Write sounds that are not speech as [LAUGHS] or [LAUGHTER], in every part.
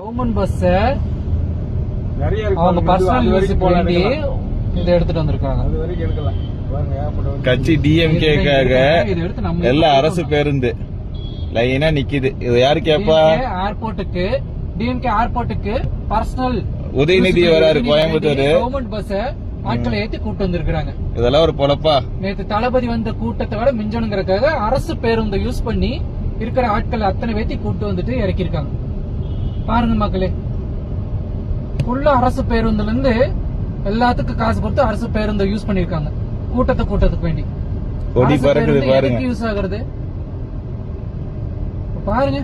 Government பஸ்ஸ நிறைய இருக்கு அவங்க. பர்சனல் போலாம் வேண்டி. இதை எடுத்துட்டு வந்திருக்காங்க. அது வரைக்கும் எடுக்கலாம் கட்சி டிஎம்கேக்காக எல்லாம் அரசு பேருந்து லைனா நிக்குது. இது யாரு கேப்பா? ஏர்போர்ட்டுக்கு டிஎம்கே ஏர்போர்ட்டுக்கு பர்சனல் உதயநிதி வராரு கோயம்புத்தூர். கவர்மெண்ட் பஸ்ஸ ஆட்களை ஏத்தி கூட்டு வந்திருக்காங்க இதெல்லாம் ஒரு பொழப்பா? நேத்து தளபதி வந்த கூட்டத்தை விட மிஞ்சணுங்கிறதுக்காக அரசு பேருந்தை யூஸ் பண்ணி இருக்கிற ஆட்களை அத்தனை பேத்தி கூட்டு வந்துட்டு இறக்கியிருக்காங்க. பாருங்க மக்களே. ஃபுல்லா அரசு பேருந்துல இருந்து எல்லாத்துக்கும் காசு கொடுத்து அரசு பேருந்தை யூஸ் பண்ணிருக்காங்க கூட்டத்தை கூட்டத்துக்கு வேண்டி. யூஸ் ஆகுறது? பாருங்க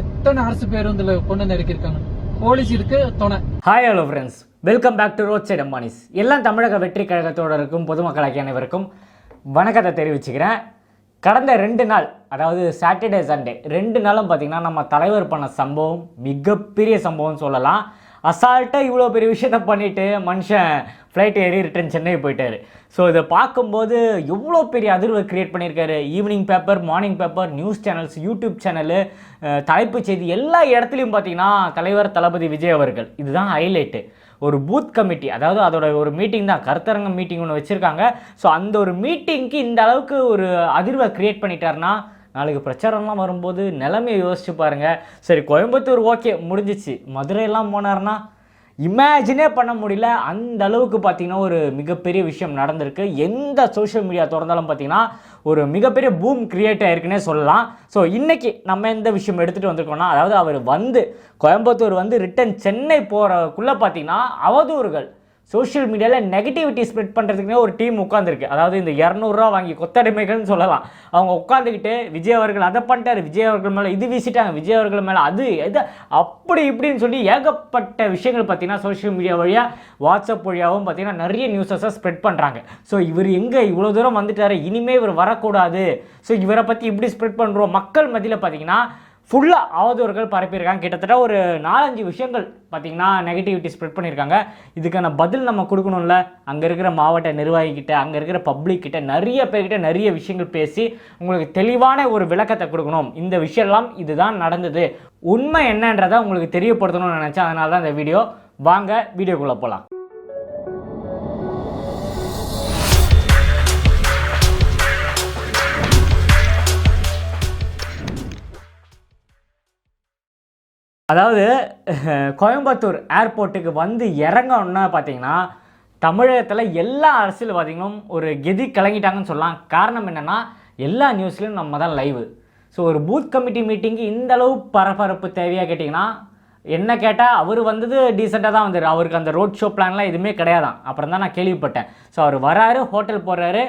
எத்தனை அரசு பேருந்துல கொண்டு வந்து இறக்கியிருக்காங்க. போலீஸ் இருக்கு துணை. Hi hello friends welcome back to road side Ambanis எல்லாம் தமிழக வெற்றி கழகத்தோட இருக்கும் பொதுமக்களாகிய அனைவருக்கும் வணக்கத்தை தெரிவிச்சுக்கிறேன். கடந்த ரெண்டு நாள் அதாவது சாட்டர்டே சண்டே ரெண்டு நாளும் பார்த்திங்கன்னா நம்ம தலைவர் பண்ண சம்பவம் மிகப்பெரிய சம்பவம்னு சொல்லலாம். அசால்ட்டாக இவ்வளோ பெரிய விஷயத்த பண்ணிவிட்டு மனுஷன் ஃப்ளைட் ஏறி ரிட்டர்ன் சென்னை போயிட்டாரு. ஸோ இதை பார்க்கும்போது எவ்வளோ பெரிய அதிர்வை கிரியேட் பண்ணியிருக்காரு. Evening paper morning paper news channels YouTube channel தலைப்புச் செய்தி எல்லா இடத்துலையும் பார்த்தீங்கன்னா தலைவர் தளபதி விஜய் அவர்கள். இதுதான் ஹைலைட்டு ஒரு பூத் கமிட்டி அதாவது அதோட ஒரு மீட்டிங் தான் கருத்தரங்க மீட்டிங் ஒன்று வச்சுருக்காங்க. ஸோ அந்த ஒரு மீட்டிங்க்கு இந்த அளவுக்கு ஒரு அதிர்வை க்ரியேட் பண்ணிட்டாருன்னா நாளைக்கு பிரச்சாரம்லாம் வரும்போது நிலைமையை யோசிச்சு பாருங்க. சரி கோயம்புத்தூர் ஓகே முடிஞ்சிச்சு. மதுரையெல்லாம் போனார்னா இமேஜினே பண்ண முடியல. அந்த அளவுக்கு பார்த்தீங்கன்னா ஒரு மிகப்பெரிய விஷயம் நடந்திருக்கு. எந்த சோஷியல் மீடியா திறந்தாலும் பார்த்தீங்கன்னா ஒரு மிகப்பெரிய பூம் கிரியேட் ஆயிருக்குன்னே சொல்லலாம். ஸோ இன்றைக்கி நம்ம எந்த விஷயம் எடுத்துகிட்டு வந்திருக்கோம்னா அதாவது அவர் வந்து கோயம்புத்தூர் வந்து ரிட்டன் சென்னை போகிறக்குள்ளே பார்த்தீங்கன்னா அவதூறுகள். சோஷியல் மீடியாவில் நெகட்டிவிட்டி ஸ்ப்ரெட் பண்ணுறதுக்குனே ஒரு டீம் உட்காந்துருக்கு அதாவது இந்த இரநூறுவா வாங்கி கொத்தடிமைகள்னு சொல்லலாம். அவங்க உட்காந்துக்கிட்டு விஜய் அவர்கள் அதை பண்ணிட்டார் விஜய் அவர்கள் மேலே இது வீசிட்டாங்க விஜய் அவர்கள் மேலே அது எது அப்படி இப்படின்னு சொல்லி ஏகப்பட்ட விஷயங்கள் பார்த்தீங்கன்னா சோஷியல் மீடியா வழியாக வாட்ஸ்அப் வழியாகவும் பார்த்தீங்கன்னா நிறைய நியூஸஸை ஸ்ப்ரெட் பண்ணுறாங்க ஸோ இவர் எங்கே இவ்வளோ தூரம் வந்துட்டார்? இனிமேல் இவர் வரக்கூடாது. ஸோ இவரை பற்றி இப்படி ஸ்ப்ரெட் பண்ணுறோம் மக்கள் மத்தியில் பார்த்திங்கன்னா ஃபுல்லாக அவதூறுகள் பரப்பியிருக்காங்க. கிட்டத்தட்ட ஒரு நாலஞ்சு விஷயங்கள் பார்த்தீங்கன்னா நெகட்டிவிட்டி ஸ்ப்ரெட் பண்ணியிருக்காங்க. இதுக்கான பதில் நம்ம கொடுக்கணும்ல. அங்கே இருக்கிற மாவட்ட நிர்வாகிக்கிட்ட அங்கே இருக்கிற பப்ளிக்கிட்ட நிறைய பேர்கிட்ட நிறைய விஷயங்கள் பேசி உங்களுக்கு தெளிவான ஒரு விளக்கத்தை கொடுக்கணும். இந்த விஷயம்லாம் இதுதான் நடந்தது. உண்மை என்னன்றதை உங்களுக்கு தெரியப்படுத்தணும்னு நினச்சேன். அதனால தான் இந்த வீடியோ. வாங்க வீடியோக்குள்ளே போகலாம் அதாவது [LAUGHS] கோயம்புத்தூர் ஏர்போர்ட்டுக்கு வந்து இறங்கணுன்னா பார்த்தீங்கன்னா தமிழகத்தில் எல்லா அரசியல்வாதிகளும் ஒரு கெதி கலங்கிட்டாங்கன்னு சொல்லலாம். காரணம் என்னென்னா எல்லா நியூஸ்லையும் நம்ம தான் லைவு ஸோ ஒரு பூத் கமிட்டி மீட்டிங்கு இந்த அளவு பரபரப்பு தேவையாக கேட்டிங்கன்னா என்ன கேட்டால் அவர் வந்தது டீசெண்டாக தான் வந்தார் அவருக்கு அந்த ரோட் ஷோ பிளான்லாம் எதுவுமே கிடையாதான். அப்புறம் தான் நான் கேள்விப்பட்டேன். ஸோ அவர் வராரு ஹோட்டல் போடுறாரு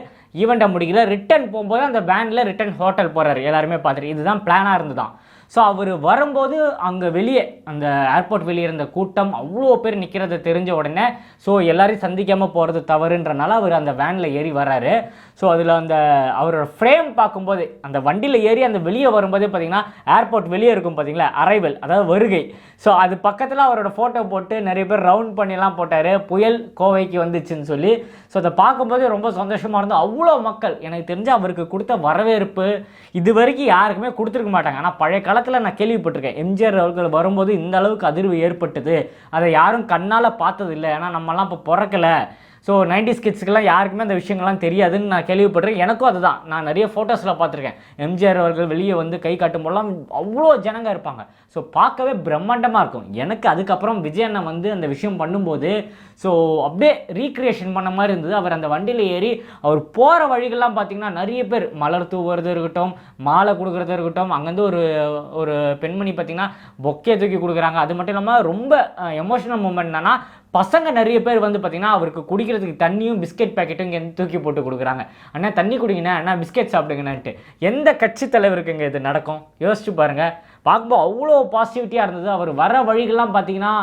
ஈவெண்ட்டை முடிக்கல. ரிட்டன் போகும்போது அந்த வேனில் ரிட்டன் ஹோட்டல் போகிறாரு எல்லாருமே பார்த்துட்டு இதுதான் பிளானாக இருந்துதான். ஸோ அவர் வரும்போது அங்கே வெளியே அந்த ஏர்போர்ட் வெளியே இருந்த கூட்டம் அவ்வளோ பேர் நிற்கிறத தெரிஞ்ச உடனே ஸோ எல்லாரையும் சந்திக்காமல் போகிறது தவறுன்றனால அவர் அந்த வேனில் ஏறி வராரு ஸோ அதில் அந்த அவரோட ஃப்ரேம் பார்க்கும்போது அந்த வண்டியில் ஏறி அந்த வெளியே வரும்போதே பார்த்தீங்கன்னா ஏர்போர்ட் வெளியே இருக்கும் பார்த்தீங்களா? அரைவல் அதாவது வருகை. ஸோ அது பக்கத்தில் அவரோட ஃபோட்டோ போட்டு நிறைய பேர் ரவுண்ட் பண்ணிலாம் போட்டார். புயல் கோவைக்கு வந்துச்சுன்னு சொல்லி. ஸோ அதை பார்க்கும்போது ரொம்ப சந்தோஷமாக இருந்தோம். அவ்வளோ மக்கள் எனக்கு தெரிஞ்சு அவருக்கு கொடுத்த வரவேற்பு இது வரைக்கும் யாருக்குமே கொடுத்துருக்க மாட்டாங்க. ஆனால் பழைய காலத்தில் நான் கேள்விப்பட்டிருக்கேன். எம்ஜிஆர் அவர்கள் வரும்போது இந்த அளவுக்கு அதிர்வு ஏற்பட்டது. அதை யாரும் கண்ணால் பார்த்ததில்லை. ஏன்னா நம்மலாம் இப்போ பிறக்கலை. ஸோ நைன்டிஸ் கிட்ஸுக்கெல்லாம் யாருக்குமே அந்த விஷயங்கள்லாம் தெரியாதுன்னு நான் கேள்விப்பட்டிருக்கேன். எனக்கும் அதுதான். நான் நிறைய ஃபோட்டோஸில் பார்த்துருக்கேன். எம்ஜிஆர் அவர்கள் வெளியே வந்து கை காட்டும் போதெல்லாம் அவ்வளோ ஜனங்க இருப்பாங்க. ஸோ பார்க்கவே பிரம்மாண்டமாக இருக்கும். எனக்கு அதுக்கப்புறம் விஜய் அண்ணன் வந்து அந்த விஷயம் பண்ணும்போது ஸோ அப்படியே ரீக்ரியேஷன் பண்ண மாதிரி இருந்தது. அவர் அந்த வண்டியில் ஏறி அவர் போகிற வழிகள்லாம் பார்த்திங்கன்னா நிறைய பேர். மலர் தூவுறது இருக்கட்டும் மாலை கொடுக்குறது இருக்கட்டும் அங்கேருந்து ஒரு ஒரு பெண்மணி பார்த்தீங்கன்னா பொக்கே தூக்கி கொடுக்குறாங்க. அது மட்டும் இல்லாமல் ரொம்ப எமோஷனல் மூமெண்ட் என்னன்னா பசங்க நிறைய பேர் வந்து பார்த்தீங்கன்னா அவருக்கு குடிக்கிறதுக்கு தண்ணியும் பிஸ்கெட் பேக்கெட்டும் இங்கே தூக்கி போட்டு கொடுக்குறாங்க. அண்ணா தண்ணி குடிங்கண்ணா அண்ணா பிஸ்கெட் சாப்பிடுங்கண்ணான்ட்டு. எந்த கட்சி தலைவருக்கு இங்கே இது நடக்கும்? யோசிச்சு பாருங்கள் பார்க்கும்போது அவ்வளோ பாசிட்டிவிட்டியாக இருந்தது. அவர் வர வழிகள்லாம் பார்த்தீங்கன்னா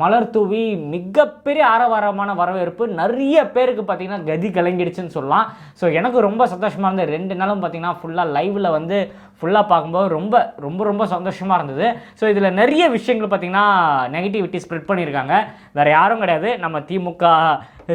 மலர் தூவி மிகப்பெரிய ஆரவாரமான வரவேற்பு. நிறைய பேருக்கு பார்த்தீங்கன்னா கதி கலங்கிடுச்சுன்னு சொல்லலாம். ஸோ எனக்கு ரொம்ப சந்தோஷமாக இருந்தது. ரெண்டு நாளும் பார்த்தீங்கன்னா ஃபுல்லாக லைவில் வந்து ஃபுல்லாக பார்க்கும்போது ரொம்ப ரொம்ப ரொம்ப சந்தோஷமாக இருந்தது. ஸோ இதில் நிறைய விஷயங்கள் பார்த்தீங்கன்னா நெகட்டிவிட்டி ஸ்ப்ரெட் பண்ணியிருக்காங்க. வேறு யாரும் கிடையாது. நம்ம திமுக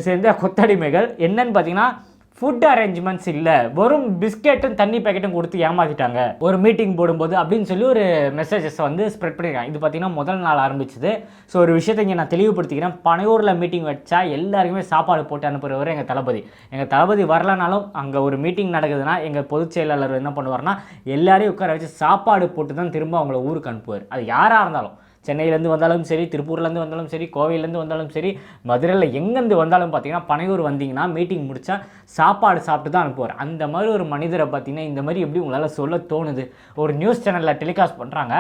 சேர்ந்த கொத்தடிமைகள். என்னன்னு பார்த்தீங்கன்னா ஃபுட் அரேஞ்ச்மெண்ட்ஸ் இல்லை. வெறும் பிஸ்கெட்டும் தண்ணி பேக்கெட்டும் கொடுத்து ஏமாத்திட்டாங்க. ஒரு மீட்டிங் போடும்போது அப்படின்னு சொல்லி ஒரு மெசேஜஸ் வந்து ஸ்ப்ரெட் பண்ணியிருக்காங்க இது பார்த்தீங்கன்னா முதல் நாள் ஆரம்பிச்சது. ஸோ ஒரு விஷயத்தை இங்கே நான் தெளிவுபடுத்திக்கிறேன். பனையூரில் மீட்டிங் வச்சா எல்லாருக்குமே சாப்பாடு போட்டு அனுப்புகிறவர் எங்கள் தளபதி. எங்கள் தளபதி வரலனாலும் அங்கே ஒரு மீட்டிங் நடக்குதுன்னா எங்கள் பொதுச் செயலாளர் என்ன பண்ணுவார்னா எல்லாரையும் உட்கார வச்சு சாப்பாடு போட்டு தான் திரும்ப அவங்கள ஊருக்கு அனுப்புவார். அது யாராக இருந்தாலும். சென்னையிலேருந்து வந்தாலும் சரி திருப்பூர்லேருந்து வந்தாலும் சரி கோவையிலேருந்து வந்தாலும் சரி மதுரையில் எங்கேருந்து வந்தாலும் பார்த்தீங்கன்னா பனையூர் வந்தீங்கன்னா மீட்டிங் முடித்தா சாப்பாடு சாப்பிட்டு தான் அனுப்புவார். அந்த மாதிரி ஒரு மனிதரை பார்த்தீங்கன்னா இந்த மாதிரி எப்படி உங்களால் சொல்ல தோணுது? ஒரு நியூஸ் சேனலில் டெலிகாஸ்ட் பண்ணுறாங்க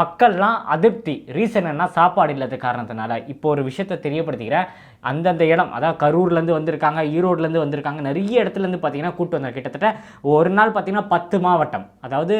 மக்கள்லாம் அதிருப்தி. ரீசன் என்ன? சாப்பாடு இல்லாத காரணத்தினால. இப்போ ஒரு விஷயத்தை தெரியப்படுத்திக்கிறேன். அந்தந்த இடம் அதாவது கரூர்லேருந்து வந்திருக்காங்க ஈரோட்லேருந்து வந்திருக்காங்க நிறைய இடத்துலேருந்து பார்த்தீங்கன்னா கூட்டு வந்தாங்க. கிட்டத்தட்ட ஒரு நாள் பார்த்தீங்கன்னா பத்து மாவட்டம். அதாவது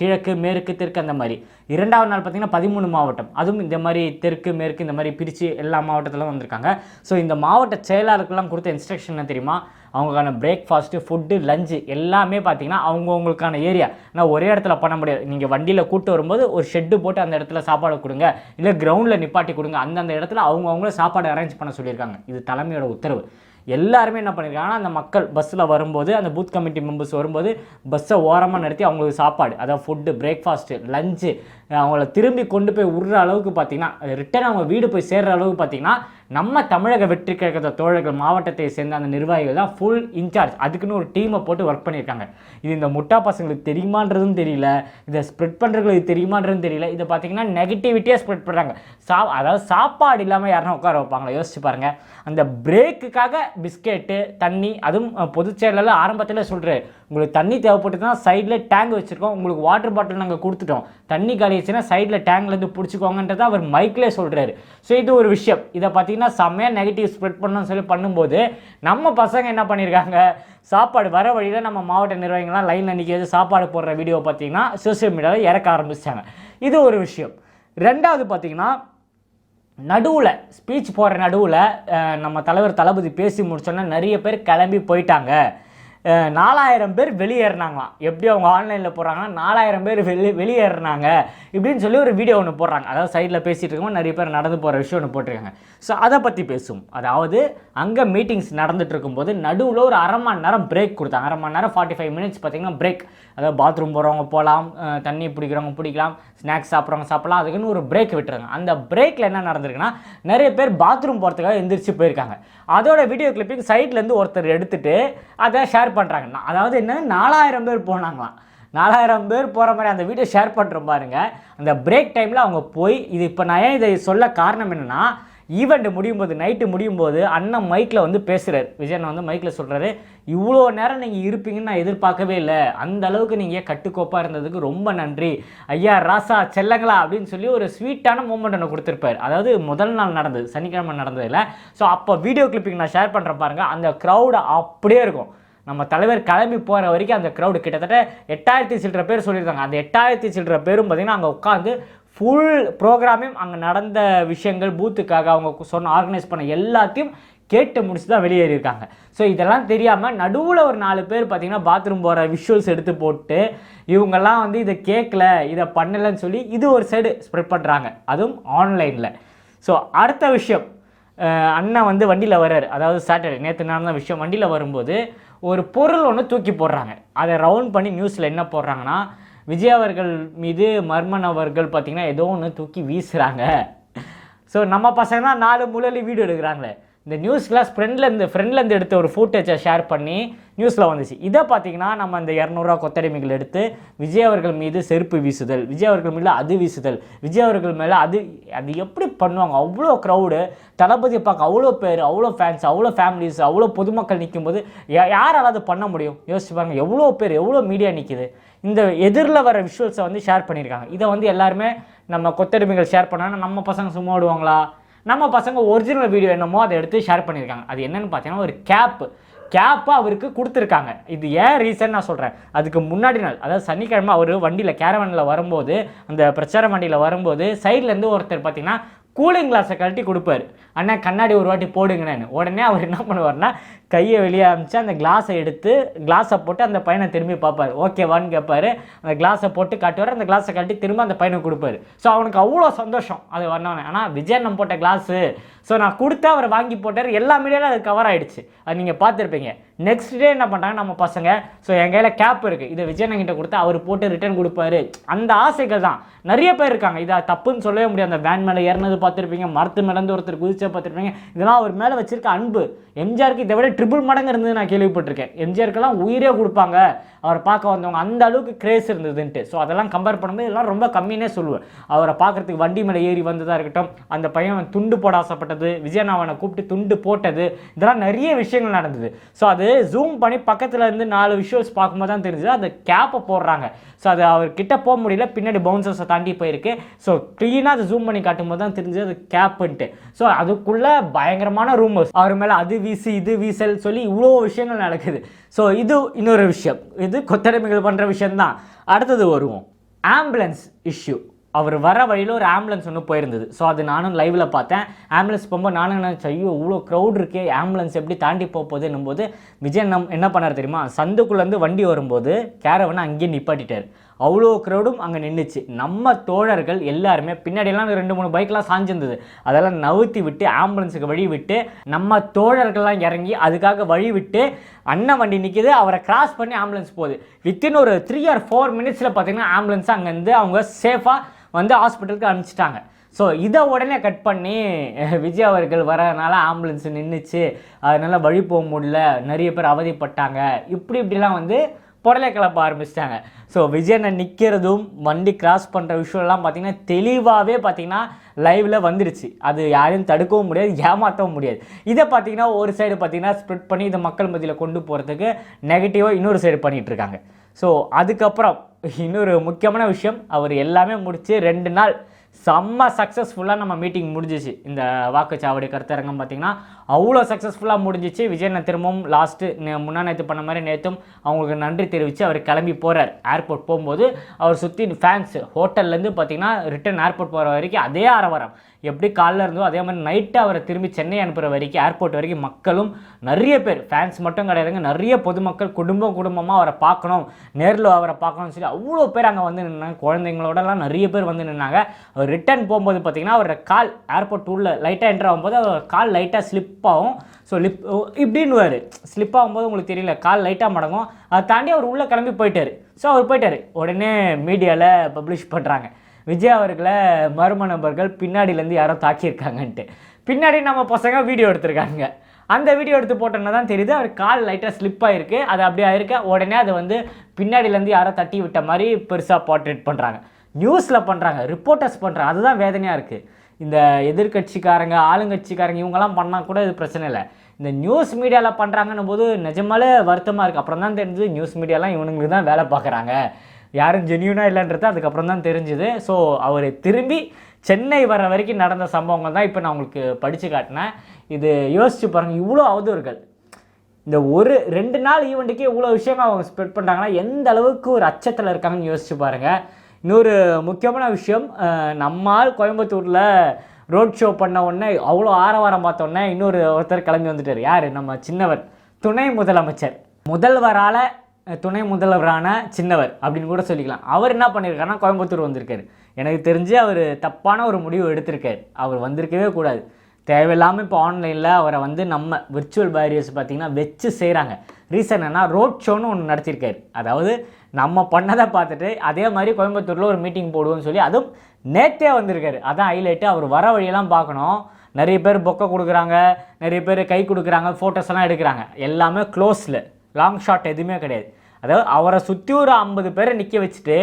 கிழக்கு மேற்கு தெற்கு அந்த மாதிரி. இரண்டாவது நாள் பார்த்தீங்கன்னா பதிமூணு மாவட்டம். அதுவும் இந்த மாதிரி தெற்கு மேற்கு இந்த மாதிரி பிரித்து எல்லா மாவட்டத்திலும் வந்திருக்காங்க. ஸோ இந்த மாவட்ட செயலாளருக்கெல்லாம் கொடுத்த இன்ஸ்ட்ரக்ஷன் என்ன தெரியுமா? அவங்களுக்கான பிரேக்ஃபாஸ்ட்டு ஃபுட்டு லஞ்சு எல்லாமே பார்த்தீங்கன்னா அவங்கவுங்களுக்கான ஏரியா ஆனால் ஒரே இடத்துல பண்ண முடியாது. நீங்கள் வண்டியில் கூட்டு வரும்போது ஒரு ஷெட்டு போட்டு அந்த இடத்துல சாப்பாடு கொடுங்க. இல்லை கிரவுண்டில் நிப்பாட்டி கொடுங்க. அந்தந்த இடத்துல அவங்கவுங்கள சாப்பாடு அரேஞ்ச் பண்ண சொல்லியிருக்காங்க. இது தலைமையோட உத்தரவு. எல்லாருமே என்ன பண்ணியிருக்காங்கன்னா அந்த மக்கள் பஸ்ஸில் வரும்போது அந்த பூத் கமிட்டி மெம்பர்ஸ் வரும்போது பஸ்ஸை ஓரமாக நிறுத்தி அவங்களுக்கு சாப்பாடு. அதாவது ஃபுட்டு பிரேக்ஃபாஸ்ட்டு லஞ்சு அவங்கள திரும்பி கொண்டு போய் விடுற அளவுக்கு பார்த்தீங்கன்னா ரிட்டர்ன் அவங்க வீடு போய் சேர்கிற அளவுக்கு பார்த்தீங்கன்னா நம்ம தமிழக வெற்றி கழகத்த தோழர்கள் மாவட்டத்தை சேர்ந்த அந்த நிர்வாகிகள் தான் ஃபுல் இன்சார்ஜ் அதுக்குன்னு ஒரு டீமை போட்டு ஒர்க் பண்ணியிருக்காங்க. இது இந்த முட்டா பசங்களுக்கு தெரியுமான்றதும் தெரியல. இதை ஸ்ப்ரெட் பண்ணுறதுக்கு தெரியுமான்றதும் தெரியல. இதை பார்த்தீங்கன்னா நெகட்டிவிட்டியாக ஸ்ப்ரெட் பண்ணுறாங்க சா அதாவது சாப்பாடு இல்லாமல் யாருன்னா உட்கார வைப்பாங்களா? யோசிச்சு பாருங்கள் அந்த பிரேக்குக்காக பிஸ்கெட்டு தண்ணி அதுவும் அஹ், பொதுச் செயலாளர் ஆரம்பத்தில் சொல்கிறேன் உங்களுக்கு தண்ணி தேவைப்பட்டு தான் சைடில் டேங்க் வச்சுருக்கோம். உங்களுக்கு வாட்டர் பாட்டில் நாங்கள் கொடுத்துட்டோம். தண்ணி காலி காலிச்சுன்னா சைடில் டேங்க்லேருந்து பிடிச்சிக்கோங்கன்றதை அவர் மைக்கிலே சொல்கிறாரு ஸோ இது ஒரு விஷயம். இதை பார்த்தீங்கன்னா செம்மையாக நெகட்டிவ் ஸ்ப்ரெட் பண்ணணும்னு சொல்லி பண்ணும்போது நம்ம பசங்க என்ன பண்ணியிருக்காங்க சாப்பாடு வர வழியில் நம்ம மாவட்ட நிர்வாகிகள்லாம் லைனில் நிற்கிறது சாப்பாடு போடுற வீடியோ பார்த்தீங்கன்னா சோஷியல் மீடியாவில் இறக்க ஆரம்பிச்சிட்டாங்க. இது ஒரு விஷயம். ரெண்டாவது பார்த்தீங்கன்னா நடுவில் ஸ்பீச் போகிற நடுவில் நம்ம தலைவர் தளபதி பேசி முடிச்சோன்னா நிறைய பேர் கிளம்பி போயிட்டாங்க. நாலாயிரம் பேர் வெளியேறினாங்களாம். எப்படி அவங்க ஆன்லைனில் போடுறாங்கன்னா நாலாயிரம் பேர் வெளி வெளியேறினாங்க இப்படின்னு சொல்லி ஒரு வீடியோ ஒன்று போடுறாங்க. அதாவது சைடில் பேசிகிட்டு இருக்கும்போது நிறைய பேர் நடந்து போகிற விஷயம் ஒன்று போட்டிருக்காங்க. ஸோ அதை பற்றி பேசும் அதாவது அங்கே மீட்டிங்ஸ் நடந்துட்டு இருக்கும்போது நடுவில் ஒரு அரை மணி நேரம் பிரேக் கொடுத்தாங்க. அரை மணி நேரம் ஃபார்ட்டி ஃபைவ் மினிட்ஸ் பார்த்தீங்கன்னா பிரேக் அதாவது பாத்ரூம் போகிறவங்க போகலாம் தண்ணி பிடிக்கிறவங்க பிடிக்கலாம் ஸ்நாக்ஸ் சாப்பிட்றவங்க சாப்பிடலாம் அதுக்குன்னு ஒரு பிரேக் விட்டுறாங்க அந்த பிரேக்கில் என்ன நடந்திருக்குன்னா நிறைய பேர் பாத்ரூம் போகிறதுக்காக எந்திரிச்சு போயிருக்காங்க. அதோட வீடியோ கிளிப்பிங் சைட்லேருந்து ஒருத்தர் எடுத்துகிட்டு அதை ஷேர் பண்ணுறாங்க அதாவது என்ன? நாலாயிரம் பேர் போனாங்களாம். நாலாயிரம் பேர் போகிற மாதிரி அந்த வீடியோ ஷேர் பண்ணுறோம் பாருங்க. அந்த பிரேக் டைமில் அவங்க போய் இது இப்போ நான் ஏன் இதை சொல்ல காரணம் என்னென்னா ஈவெண்ட் முடியும் போது நைட்டு முடியும் போது அண்ணன் மைக்கில் வந்து பேசுகிறார் விஜயன் வந்து மைக்கில் சொல்கிறாரு இவ்வளோ நேரம் நீங்கள் இருப்பீங்கன்னு நான் எதிர்பார்க்கவே இல்லை. அந்த அளவுக்கு நீங்கள் கட்டுக்கோப்பாக இருந்ததுக்கு ரொம்ப நன்றி. ஐயா ராசா செல்லங்களா? அப்படின்னு சொல்லி ஒரு ஸ்வீட்டான மூமெண்ட் ஒன்று கொடுத்துருப்பார். அதாவது முதல் நாள் நடந்தது சனிக்கிழமை நடந்ததில்ல ஸோ அப்போ வீடியோ கிளிப்பிங் நான் ஷேர் பண்ணுறேன் பாருங்கள் அந்த க்ரௌடு அப்படியே இருக்கும். நம்ம தலைவர் கிளம்பி போகிற வரைக்கும் அந்த க்ரௌடு கிட்டத்தட்ட எட்டாயிரத்தி சில்லற பேர் சொல்லியிருக்காங்க அந்த எட்டாயிரத்தி சில்லற பேரும் பார்த்தீங்கன்னா அங்கே உட்காந்து ஃபுல் ப்ரோக்ராமையும் அங்கே நடந்த விஷயங்கள் பூத்துக்காக அவங்க சொன்ன ஆர்கனைஸ் பண்ண எல்லாத்தையும் கேட்டு முடிச்சு தான் வெளியேறியிருக்காங்க ஸோ இதெல்லாம் தெரியாமல் நடுவில் ஒரு நாலு பேர் பார்த்திங்கன்னா பாத்ரூம் போகிற விஷுவல்ஸ் எடுத்து போட்டு இவங்கெல்லாம் வந்து இதை கேட்கல இதை பண்ணலைன்னு சொல்லி இது ஒரு சைடு ஸ்ப்ரெட் பண்ணுறாங்க அதுவும் ஆன்லைனில் ஸோ அடுத்த விஷயம் அண்ணன் வந்து வண்டியில் வர்றாரு. அதாவது சாட்டர்டே நேற்று நடந்த விஷயம். வண்டியில் வரும்போது ஒரு பொருள் ஒன்று தூக்கி போடுறாங்க. அதை ரவுண்ட் பண்ணி நியூஸில் என்ன போடுறாங்கன்னா விஜய் அவர்கள் மீது மர்மன் அவர்கள் பார்த்திங்கன்னா ஏதோ ஒன்று தூக்கி வீசுகிறாங்க ஸோ நம்ம பசங்க தான் நாலு முழலி வீடியோ எடுக்கிறாங்களே. இந்த நியூஸ் ஃப்ரெண்ட்லேருந்து ஃப்ரெண்ட்லேருந்து எடுத்த ஒரு ஃபூட்டேஜை ஷேர் பண்ணி நியூஸில் வந்துச்சு. இதை பார்த்தீங்கன்னா நம்ம இந்த இரநூறுவா கொத்தடிமைகள் எடுத்து விஜய் அவர்கள் மீது செருப்பு வீசுதல் விஜய் அவர்கள் மீது அது வீசுதல் விஜய் அவர்கள் மேலே அது அது எப்படி பண்ணுவாங்க? அவ்வளோ க்ரௌடு தளபதியை பார்க்க அவ்வளோ பேர் அவ்வளோ ஃபேன்ஸ் அவ்வளோ ஃபேமிலிஸ் அவ்வளோ பொதுமக்கள் நிற்கும்போது யாரால் அது பண்ண முடியும்? யோசிச்சு பாருங்க எவ்வளோ பேர் எவ்வளோ மீடியா நிற்கிது இந்த எதிரில் வர விஷுவல்ஸை வந்து ஷேர் பண்ணியிருக்காங்க. இதை வந்து எல்லாருமே நம்ம கொத்தடிமைகள் ஷேர் பண்ணாங்கன்னா நம்ம பசங்க சும்மா விடுவாங்களா நம்ம பசங்க ஒரிஜினல் வீடியோ என்னமோ அதை எடுத்து ஷேர் பண்ணியிருக்காங்க. அது என்னென்னு பார்த்தீங்கன்னா ஒரு கேப் கேப்பை அவருக்கு கொடுத்துருக்காங்க. இது ஏன் ரீசன் நான் சொல்கிறேன் அதுக்கு முன்னாடி நாள் அதாவது சனிக்கிழமை அவர் வண்டியில் கேரவனில் வரும்போது அந்த பிரச்சார வண்டியில் வரும்போது சைட்லேருந்து ஒருத்தர் பார்த்தீங்கன்னா கூலிங் கிளாஸை கழட்டி கொடுப்பாரு. அண்ணா கண்ணாடி ஒரு வாட்டி போடுங்கண்ணேன்னு உடனே அவர் என்ன பண்ணுவார்னா கையை வெளியே அமிச்சு அந்த கிளாஸை எடுத்து கிளாஸை போட்டு அந்த பையனை திரும்பி பார்ப்பார். ஓகேவான்னு கேட்பார். அந்த கிளாஸை போட்டு காட்டுவார். அந்த கிளாஸை கழட்டி திரும்ப அந்த பையனை கொடுப்பாரு. ஸோ அவனுக்கு அவ்வளோ சந்தோஷம். அது வந்தவனே. ஆனால் விஜய் நம்ம போட்ட கிளாஸு ஸோ நான் கொடுத்தா அவர் வாங்கி போட்டார். எல்லா மீடியாலும் அது கவர் ஆகிடுச்சு அது நீங்கள் பார்த்துருப்பீங்க. நெக்ஸ்ட் டே என்ன பண்ணுறாங்க நம்ம பசங்க ஸோ என் கையில் கேப் இருக்குது இதை விஜயனங்கிட்ட கொடுத்து அவர் போட்டு ரிட்டர்ன் கொடுப்பாரு. அந்த ஆசைகள் தான். நிறைய பேர் இருக்காங்க. இதை தப்புன்னு சொல்லவே முடியாது. அந்த வேன் மேலே ஏறினது பார்த்துருப்பீங்க. மரத்து மேலேருந்து ஒருத்தர் குதிச்ச பார்த்துருப்பீங்க. இதெல்லாம் அவர் மேலே வச்சிருக்க அன்பு. எம்ஜிஆருக்கு இதை விட ட்ரிபிள் மடங்கு இருந்தது நான் கேள்விப்பட்டிருக்கேன். எம்ஜிஆருக்கெல்லாம் உயிரே கொடுப்பாங்க. அவரை பார்க்க வந்தவங்க அந்த அளவுக்கு கிரேஸ் இருந்ததுன்ட்டு. ஸோ அதெல்லாம் கம்பேர் பண்ணும்போது இதெல்லாம் ரொம்ப கம்மின்னே சொல்லுவேன். அவரை பார்க்கறதுக்கு வண்டி மேலே ஏறி வந்ததாக இருக்கட்டும் அந்த பையன் துண்டு போட ஆசைப்பட்டது விஜயன் விஜயநாவனை கூப்பிட்டு துண்டு போட்டது இதெல்லாம் நிறைய விஷயங்கள் நடந்தது. ஸோ அது ஜூம் பண்ணி பக்கத்தில் இருந்து நாலு விஷுவல்ஸ் பார்க்கும்போது தான் தெரிஞ்சது. அந்த கேப்பை போடுறாங்க. ஸோ அது அவர் கிட்ட போக முடியல. பின்னாடி பவுன்சர்ஸை தாண்டி போயிருக்கு. ஸோ க்ளீனாக அதை ஜூம் பண்ணி காட்டும் போது தான் தெரிஞ்சது அது கேப்புன்ட்டு ஸோ அதுக்குள்ளே பயங்கரமான ரூமர்ஸ் அவர் மேலே அது வீசி இது வீசல் சொல்லி இவ்வளோ விஷயங்கள் நடக்குது. ஸோ இது இன்னொரு விஷயம். இது கொத்தடிமைகள் பண்ணுற விஷயம்தான். அடுத்தது வருவோம். ஆம்புலன்ஸ் இஷ்யூ அவர் வர வழியில் ஒரு ஆம்புலன்ஸ் ஒன்று போயிருந்தது. ஸோ அது நானும் லைவில் பார்த்தேன். ஆம்புலன்ஸ் போகும்போது நானும் நினச்சேன் ஐயோ இவ்வளோ க்ரௌட் இருக்கே. ஆம்புலன்ஸ் எப்படி தாண்டி போக போகுதுன்னும் போது விஜய் நம் என்ன பண்ணார் தெரியுமா? சந்துக்குள்ளேருந்து வண்டி வரும்போது கேரவனை அங்கேயே நிப்பாட்டிட்டார். அவ்வளோ க்ரௌடும் அங்கே நின்றுச்சு நம்ம தோழர்கள் எல்லாருமே பின்னாடியெல்லாம் ரெண்டு மூணு பைக்லாம் சாஞ்சிருந்தது அதெல்லாம் நவுத்தி விட்டு ஆம்புலன்ஸுக்கு வழி விட்டு நம்ம தோழர்கள்லாம் இறங்கி அதுக்காக வழி விட்டு அண்ணன் வண்டி நிற்கிது அவரை கிராஸ் பண்ணி ஆம்புலன்ஸ் போகுது. வித்தின் ஒரு த்ரீ ஆர் ஃபோர் மினிட்ஸில் பார்த்தீங்கன்னா ஆம்புலன்ஸ் அங்கேருந்து அவங்க சேஃபாக வந்து ஹாஸ்பிட்டலுக்கு அனுப்பிச்சிட்டாங்க. ஸோ இதை உடனே கட் பண்ணி [LAUGHS] விஜய் அவர்கள் வரதுனால ஆம்புலன்ஸ் நின்றுச்சு அதனால் வழி போக முடியல. நிறைய பேர் அவதிப்பட்டாங்க. இப்படி இப்படிலாம் வந்து புடலை கிளப்ப ஆரம்பிச்சிட்டாங்க. ஸோ விஜயனை நிற்கிறதும் வண்டி கிராஸ் பண்ணுற விஷயம்லாம் பார்த்தீங்கன்னா தெளிவாகவே பார்த்தீங்கன்னா லைவில் வந்துடுச்சு அது யாரையும் தடுக்கவும் முடியாது ஏமாற்றவும் முடியாது. இதை பார்த்தீங்கன்னா ஒரு சைடு பார்த்தீங்கன்னா ஸ்ப்ரெட் பண்ணி இதை மக்கள் மத்தியில் கொண்டு போகிறதுக்கு நெகட்டிவாக இன்னொரு சைடு பண்ணிகிட்டு இருக்காங்க. ஸோ அதுக்கப்புறம் இன்னொரு முக்கியமான விஷயம் அவர் எல்லாமே முடித்து ரெண்டு நாள் செம்ம சக்ஸஸ்ஃபுல்லாக நம்ம மீட்டிங் முடிஞ்சிச்சு. இந்த வாக்குச்சாவடி கருத்தரங்கம் பார்த்திங்கன்னா அவ்வளோ சக்ஸஸ்ஃபுல்லாக முடிஞ்சிச்சு. விஜயனை திரும்பவும் லாஸ்ட்டு முன்னா நேற்று பண்ண மாதிரி நேற்றும் அவங்களுக்கு நன்றி தெரிவித்து அவர் கிளம்பி போகிறார் ஏர்போர்ட் போகும்போது அவர் சுற்றி ஃபேன்ஸ் ஹோட்டல்லேருந்து பார்த்திங்கன்னா ரிட்டன் ஏர்போர்ட் போகிற வரைக்கும் அதே ஆரவாரம். எப்படி காலைல இருந்தோ அதே மாதிரி நைட்டு அவரை திரும்பி சென்னை அனுப்புகிற வரைக்கும் ஏர்போர்ட் வரைக்கும் மக்களும் நிறைய பேர் ஃபேன்ஸ் மட்டும் கிடையாதுங்க நிறைய பொதுமக்கள் குடும்பம் குடும்பமாக அவரை பார்க்கணும் நேரில் அவரை பார்க்கணும்னு சொல்லி அவ்வளோ பேர் அங்கே வந்து நின்னாங்க. குழந்தைங்களோடலாம் நிறைய பேர் வந்து நின்னாங்க. அவர் ரிட்டர்ன் போகும்போது பார்த்தீங்கன்னா அவரோட கால் ஏர்போர்ட் உள்ள லைட்டாக என்ட்ரு ஆகும்போது அவர் கால் லைட்டாக ஸ்லிப் ஆகும். ஸோ லிப் இப்படின்னு ஸ்லிப் ஆகும்போது உங்களுக்கு தெரியல கால் லைட்டாக மடங்கும். அதை தாண்டி அவர் உள்ளே கிளம்பி போயிட்டார். ஸோ அவர் போயிட்டார். உடனே மீடியாவில் பப்ளிஷ் பண்ணுறாங்க விஜய் அவர்களை மர்ம நபர்கள் பின்னாடியிலேருந்து யாரோ தாக்கியிருக்காங்கன்ட்டு. பின்னாடி நம்ம பசங்க வீடியோ எடுத்திருக்காங்க. அந்த வீடியோ எடுத்து போட்டோன்னா தான் தெரியுது அவர் கால் லைட்டாக ஸ்லிப் ஆகிருக்கு அது அப்படியே ஆயிருக்கு. உடனே அது வந்து பின்னாடியிலேருந்து யாரோ தட்டி விட்ட மாதிரி பெருசாக போர்ட்ரேட் பண்ணுறாங்க நியூஸில் பண்ணுறாங்க ரிப்போர்ட்டர்ஸ் பண்ணுறாங்க அதுதான் வேதனையாக இருக்குது இந்த எதிர்க்கட்சிக்காரங்க ஆளுங்கட்சிக்காரங்க இவங்கெல்லாம் பண்ணால் கூட இது பிரச்சனை இல்லை. இந்த நியூஸ் மீடியாவில் பண்ணுறாங்கன்னும் போது நிஜமாலே வருத்தமாக இருக்குது அப்புறம் தான் தெரிஞ்சது நியூஸ் மீடியாலாம் இவனுங்களுக்கு தான் வேலை பார்க்குறாங்க யாரும் ஜென்யூனாக இல்லைன்றது அதுக்கப்புறம் தான் தெரிஞ்சுது. ஸோ அவர் திரும்பி சென்னை வர வரைக்கும் நடந்த சம்பவங்கள் தான் இப்போ நான் உங்களுக்கு படித்து காட்டினேன். இது யோசிச்சு பாருங்கள் இவ்வளோ அவதூறுகள். இந்த ஒரு ரெண்டு நாள் ஈவெண்ட்டுக்கே இவ்வளோ விஷயங்கள் அவங்க ஸ்ப்ரெட் பண்ணுறாங்கன்னா எந்த அளவுக்கு ஒரு அச்சத்தில் இருக்காங்கன்னு யோசிச்சு பாருங்கள் இன்னொரு முக்கியமான விஷயம் நம்மால் கோயம்புத்தூரில் ரோட் ஷோ பண்ண உடனே அவ்வளோ ஆரவாரம் பார்த்தோன்னே இன்னொரு ஒருத்தர் கிளம்பி வந்துட்டார். யார்? நம்ம சின்னவர். துணை முதலமைச்சர். முதல்வரால் துணை முதல்வரான சின்னவர் அப்படின்னு கூட சொல்லிக்கலாம். அவர் என்ன பண்ணியிருக்காருன்னா கோயம்புத்தூர் வந்திருக்காரு. எனக்கு தெரிஞ்சு அவர் தப்பான ஒரு முடிவு எடுத்திருக்காரு. அவர் வந்திருக்கவே கூடாது. தேவையில்லாமல் இப்போ ஆன்லைனில் அவரை வந்து நம்ம விர்ச்சுவல் பேரியர்ஸ் பார்த்தீங்கன்னா வச்சு செய்கிறாங்க ரீசன் என்ன ரோட் ஷோன்னு ஒன்று நடத்தியிருக்காரு. அதாவது நம்ம பண்ணதை பார்த்துட்டு அதே மாதிரி கோயம்புத்தூரில் ஒரு மீட்டிங் போடுவோம்னு சொல்லி அதுவும் நேற்றே வந்திருக்காரு. அதான் ஹைலைட்டு அவர் வர வழியெல்லாம் பார்க்கணும். நிறைய பேர் பொக்கை கொடுக்குறாங்க. நிறைய பேர் கை கொடுக்குறாங்க. ஃபோட்டோஸ்லாம் எடுக்கிறாங்க. எல்லாமே க்ளோஸில் லாங் ஷாட் எதுவுமே கிடையாது. அதாவது அவரை சுற்றி ஒரு ஐம்பது பேரை நிற்க வச்சுட்டு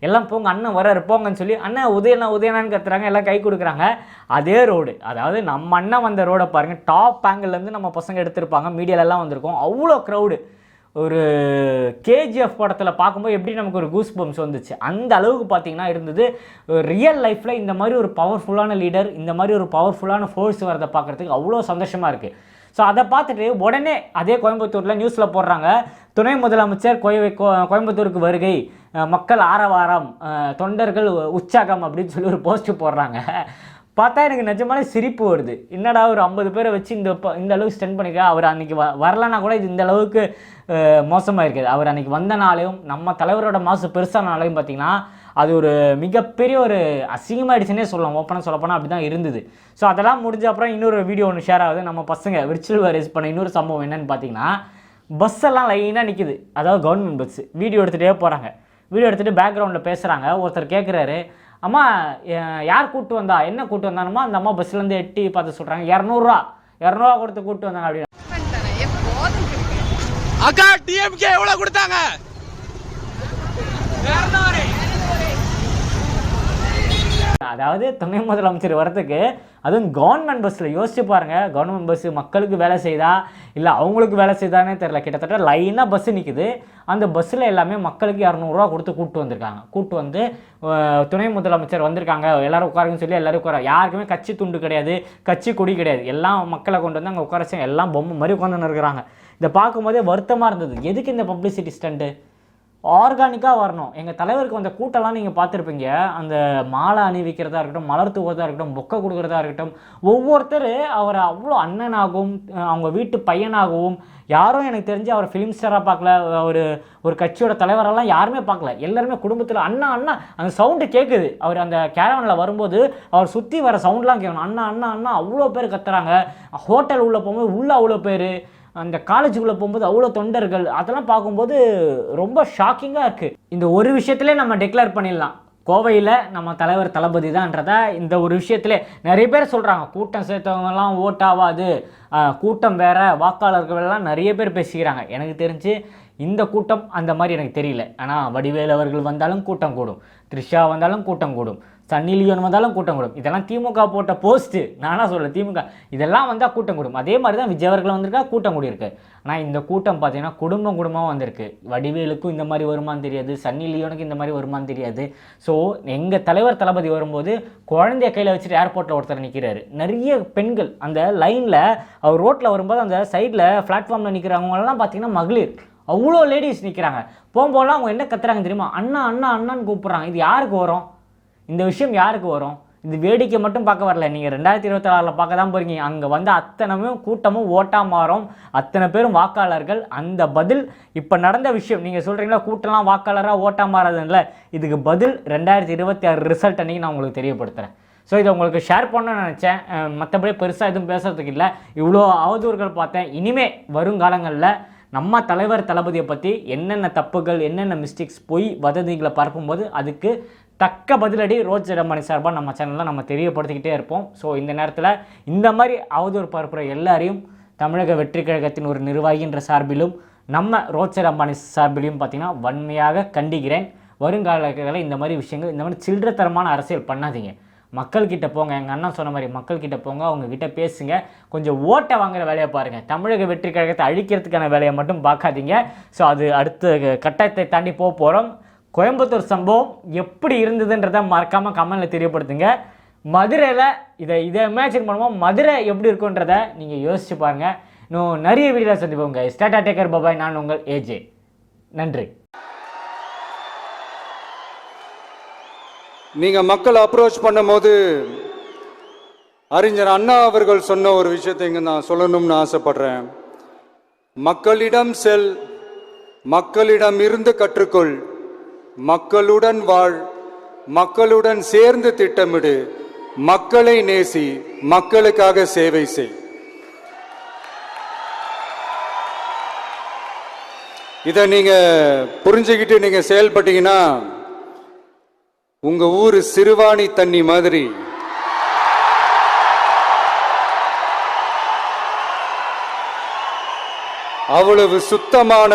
எல்லாம் போங்க அண்ணன் வராரு போங்கன்னு சொல்லி அண்ணன் உதயண்ணா உதயண்ணான்னு கத்துறாங்க எல்லாம் கை கொடுக்குறாங்க. அதே ரோடு அதாவது நம்ம அண்ணன் வந்த ரோடை பாருங்கள் டாப் ஆங்கிள்லேருந்து நம்ம பசங்க எடுத்திருப்பாங்க மீடியாலெல்லாம் வந்திருக்கோம். அவ்வளோ க்ரௌடு ஒரு கேஜிஎஃப் படத்தில் பார்க்கும்போது எப்படி நமக்கு ஒரு கூஸ் பம்ஸ் வந்துச்சு. அந்த அளவுக்கு பார்த்தீங்கன்னா இருந்தது. ரியல் லைஃப்பில் இந்த மாதிரி ஒரு பவர்ஃபுல்லான லீடர் இந்த மாதிரி ஒரு பவர்ஃபுல்லான ஃபோர்ஸ் வரதை பார்க்குறதுக்கு அவ்வளோ சந்தோஷமாக இருக்குது ஸோ அதை பார்த்துட்டு உடனே அதே கோயம்புத்தூரில் நியூஸில் போடுறாங்க. துணை முதலமைச்சர் கோய கோ- கோயம்புத்தூருக்கு வருகை. மக்கள் ஆரவாரம் தொண்டர்கள் உற்சாகம் அப்படின்னு சொல்லி ஒரு போஸ்ட் போடுறாங்க. பார்த்தா எனக்கு நிஜமாலே சிரிப்பு வருது. என்னடா ஒரு ஐம்பது பேரை வச்சு இந்த ப- இந்த அளவுக்கு ஸ்டெண்ட் பண்ணிக்க அவர் அன்றைக்கி வ வரலன்னா கூட இது இந்த அளவுக்கு மோசமாக இருக்குது அவர் அன்றைக்கி வந்த நாளையும் நம்ம தலைவரோட மாசு பெருசான நாளையும் பார்த்தீங்கன்னா அது ஒரு மிகப்பெரிய ஒரு அசிங்கமாயிடுச்சுன்னே சொல்லலாம். ஓப்பனாக சொல்லப்போனால் அப்படி தான் இருந்தது. ஸோ அதெல்லாம் முடிஞ்ச அப்புறம் இன்னொரு வீடியோ ஒன்று ஷேர் ஆகுது. நம்ம பசங்க விர்ச்சுவல் வேரேஸ் பண்ண இன்னொரு சம்பவம் என்னென்னு பார்த்தீங்கன்னா பஸ்ஸெல்லாம் லைனாக நிற்கிது அதாவது கவர்மெண்ட் பஸ்ஸு வீடியோ எடுத்துகிட்டே போகிறாங்க வீடியோ எடுத்துகிட்டு பேக்ரவுண்டில் பேசுகிறாங்க ஒருத்தர் கேட்குறாரு அம்மா யார் கூட்டு வந்தா? என்ன கூட்டு வந்தானுமா? அந்த அம்மா பஸ்லேருந்து எட்டி பார்த்து சொல்கிறாங்க இரநூறுவா இரநூறுவா கொடுத்து கூட்டு வந்தாங்க அப்படின்னு. அக்கா டிஎம்கே எவ்வளவு கொடுத்தாங்க? அதாவது துணை முதலமைச்சர் வரத்துக்கு அதுவும் கவர்மெண்ட் பஸ்ஸில் யோசிச்சு பாருங்கள் கவர்மெண்ட் பஸ்ஸு மக்களுக்கு வேலை செய்தா இல்லை அவங்களுக்கு வேலை செய்தானே தெரில கிட்டத்தட்ட லைனாக பஸ்ஸு நிற்குது அந்த பஸ்ஸில் எல்லாமே மக்களுக்கு இரநூறுவா கொடுத்து கூப்பிட்டு வந்திருக்காங்க. கூப்பிட்டு வந்து துணை முதலமைச்சர் வந்திருக்காங்க. எல்லாரும் உட்காருங்கன்னு சொல்லி எல்லோரும் உட்கார யாருக்குமே கட்சி துண்டு கிடையாது கட்சி கொடி கிடையாது. எல்லாம் மக்களை கொண்டு வந்து அங்கே உட்காரச்சு எல்லாம் பொம்மை மாதிரி உட்காந்துன்னு இருக்கிறாங்க. இதை பார்க்கும்போதே வருத்தமாக இருந்தது. எதுக்கு இந்த பப்ளிசிட்டி ஸ்டண்ட்டு ஆர்கானிக்காக வரணும். எங்கள் தலைவருக்கு வந்த கூட்டம்லாம் நீங்கள் பார்த்துருப்பீங்க. அந்த மாலை அணிவிக்கிறதா இருக்கட்டும் மலர் தூவதா இருக்கட்டும் பொக்கை கொடுக்குறதா இருக்கட்டும் ஒவ்வொருத்தர் அவரை அவ்வளோ அண்ணனாகவும் அவங்க வீட்டு பையனாகவும் யாரும் எனக்கு தெரிஞ்சு அவர் ஃபிலிம் ஸ்டாராக பார்க்கல. ஒரு ஒரு கட்சியோட தலைவரெல்லாம் யாருமே பார்க்கல. எல்லாருமே குடும்பத்தில் அண்ணா அண்ணா அந்த சவுண்டு கேட்குது அவர் அந்த கேரவனில் வரும்போது அவர் சுற்றி வர சவுண்ட்லாம் கேட்கணும் அண்ணா அண்ணா அண்ணா அவ்வளோ பேர் கத்துறாங்க. ஹோட்டல் உள்ளே போகும்போது உள்ளே அவ்வளோ பேர். அந்த காலேஜுக்குள்ளே போகும்போது அவ்வளோ தொண்டர்கள் அதெல்லாம் பார்க்கும்போது ரொம்ப ஷாக்கிங்காக இருக்குது இந்த ஒரு விஷயத்திலே நம்ம டிக்ளேர் பண்ணிடலாம். கோவையில் நம்ம தலைவர் தளபதி தான்றத இந்த ஒரு விஷயத்திலே நிறைய பேர் சொல்கிறாங்க கூட்டம் சேர்த்தவங்கலாம் ஓட்டாவாது கூட்டம் வேற வாக்காளர்கள் எல்லாம் நிறைய பேர் பேசிக்கிறாங்க. எனக்கு தெரிஞ்சு இந்த கூட்டம் அந்த மாதிரி எனக்கு தெரியல. ஆனால் வடிவேல் அவர்கள் வந்தாலும் கூட்டம் கூடும். த்ரிஷா வந்தாலும் கூட்டம் கூடும். சன்னி லியோன் வந்தாலும் கூட்டம் கூடும். இதெல்லாம் திமுக போட்ட போஸ்ட்டு நானா சொல்ல திமுக. இதெல்லாம் வந்தால் கூட்டம் கூடும். அதே மாதிரி தான் விஜய் அவர்கள் வந்திருக்கா கூட்டம் கூடியிருக்கு. ஆனால் இந்த கூட்டம் பார்த்தீங்கன்னா குடும்பம் குடும்பமாக வந்திருக்கு. வடிவேலுக்கும் இந்த மாதிரி வருமான்னு தெரியாது சன்னி லியோனுக்கு இந்த மாதிரி வருமான்னு தெரியாது. ஸோ எங்கள் தலைவர் தளபதி வரும்போது குழந்தைய கையில் வச்சுட்டு ஏர்போர்ட்டில் ஒருத்தர் நிற்கிறாரு நிறைய பெண்கள் அந்த லைனில் அவர் ரோட்டில் வரும்போது அந்த சைடில் பிளாட்ஃபார்மில் நிற்கிறவங்கலாம் பார்த்தீங்கன்னா மகளிர். அவ்வளோ லேடிஸ் நிற்கிறாங்க போகும்போதெல்லாம் அவங்க என்ன கத்துறாங்க தெரியுமா? அண்ணா அண்ணா அண்ணான்னு கூப்பிட்றாங்க. இது யாருக்கு வரும்? இந்த விஷயம் யாருக்கு வரும்? இந்த வேடிக்கை மட்டும் பார்க்க வரல. நீங்கள் ரெண்டாயிரத்தி இருபத்தி ஆறில் பார்க்க தான் போகிறீங்க அங்கே வந்து அத்தனையும் கூட்டமும் ஓட்டாக மாறும். அத்தனை பேரும் வாக்காளர்கள். அந்த பதில் இப்போ நடந்த விஷயம். நீங்கள் சொல்கிறீங்களா கூட்டம்லாம் வாக்காளராக ஓட்டாக மாறாதுல்ல இதுக்கு பதில் ரெண்டாயிரத்தி இருபத்தி ஆறு ரிசல்ட் அன்றைக்கி நான் உங்களுக்கு தெரியப்படுத்துகிறேன் ஸோ இதை உங்களுக்கு ஷேர் பண்ணணும்னு நினச்சேன். மற்றபடி பெருசாக எதுவும் பேசுறதுக்கு இல்லை. இவ்வளோ அவதூறுகள் பார்த்தேன். இனிமே வருங்காலங்களில் நம்ம தலைவர் தளபதியை பற்றி என்னென்ன தப்புகள் என்னென்ன மிஸ்டேக்ஸ் போய் வதந்திகளை பரப்பும்போது அதுக்கு தக்க பதிலடி ரோஜ் இடமணி சார்பாக நம்ம சேனலில் நம்ம தெரியப்படுத்திக்கிட்டே இருப்போம். ஸோ இந்த நேரத்தில் இந்த மாதிரி அவதூறு பரப்புகிற எல்லாரையும் தமிழக வெற்றி கழகத்தின் ஒரு நிர்வாகின்ற சார்பிலும் நம்ம ரோச்சர் அம்பானி சார்பிலையும் பார்த்தீங்கன்னா வன்மையாக கண்டிக்கிறேன். வருங்காலங்களில் இந்த மாதிரி விஷயங்கள் இந்த மாதிரி சில்லறத்தரமான அரசியல் பண்ணாதீங்க. மக்கள்கிட்ட போங்க எங்கள் அண்ணா சொன்ன மாதிரி மக்கள்கிட்ட போங்க அவங்கக்கிட்ட பேசுங்க. கொஞ்சம் ஓட்டை வாங்குற வேலையை பாருங்கள் தமிழக வெற்றி கழகத்தை அழிக்கிறதுக்கான வேலையை மட்டும் பார்க்காதீங்க. ஸோ அது அடுத்த கட்டத்தை தாண்டி போக போகிறோம் கோயம்புத்தூர் சம்பவம் எப்படி இருந்ததுன்றதை மறக்காமல் கமெண்டில் தெரியப்படுத்துங்க. மதுரையில் இதை இதை இமேஜின் பண்ணுவோம். மதுரை எப்படி இருக்குன்றதை நீங்கள் யோசிச்சு பாருங்கள் இன்னும் நிறைய வீடியோவில் சந்திப்போங்க ஸ்டாட்டா டேக்கர் பாபாய் நான் உங்கள் ஏஜே நன்றி. நீங்கள் மக்களை அப்ரோச் பண்ணும்போது அறிஞர் அண்ணா அவர்கள் சொன்ன ஒரு விஷயத்தை இங்கே நான் சொல்லணும்னு ஆசைப்படுறேன். மக்களிடம் செல் மக்களிடம் இருந்து கற்றுக்கொள். மக்களுடன் வாழ் மக்களுடன் சேர்ந்து திட்டமிடு மக்களை நேசி மக்களுக்காக சேவை செய். இதை நீங்க புரிஞ்சுக்கிட்டு நீங்க செயல்பட்டீங்கன்னா உங்க ஊர் சிறுவாணி தண்ணி மாதிரி. அவ்வளவு சுத்தமான